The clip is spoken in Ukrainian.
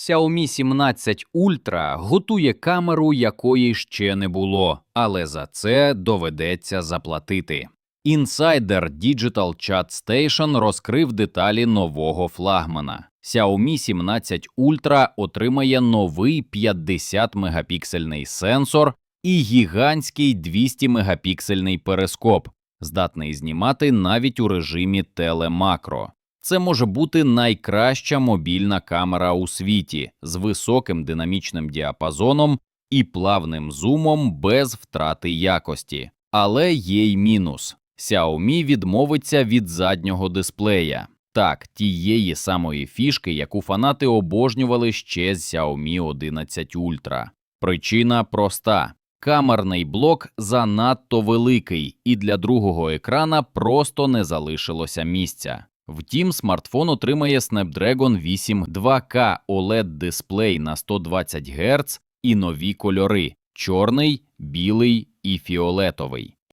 Xiaomi 17 Ultra готує камеру, якої ще не було, але за це доведеться заплатити. Інсайдер Digital Chat Station розкрив деталі нового флагмана. Xiaomi 17 Ultra отримає новий 50-мегапіксельний сенсор і гігантський 200-мегапіксельний перископ, здатний знімати навіть у режимі телемакро. Це може бути найкраща мобільна камера у світі з високим динамічним діапазоном і плавним зумом без втрати якості. Але є й мінус. Xiaomi відмовиться від заднього дисплея. Так, тієї самої фішки, яку фанати обожнювали ще з Xiaomi 11 Ultra. Причина проста. Камерний блок занадто великий, і для другого екрана просто не залишилося місця. Втім, смартфон отримає Snapdragon 8 2K OLED-дисплей на 120 Гц і нові кольори – чорний, білий і фіолетовий.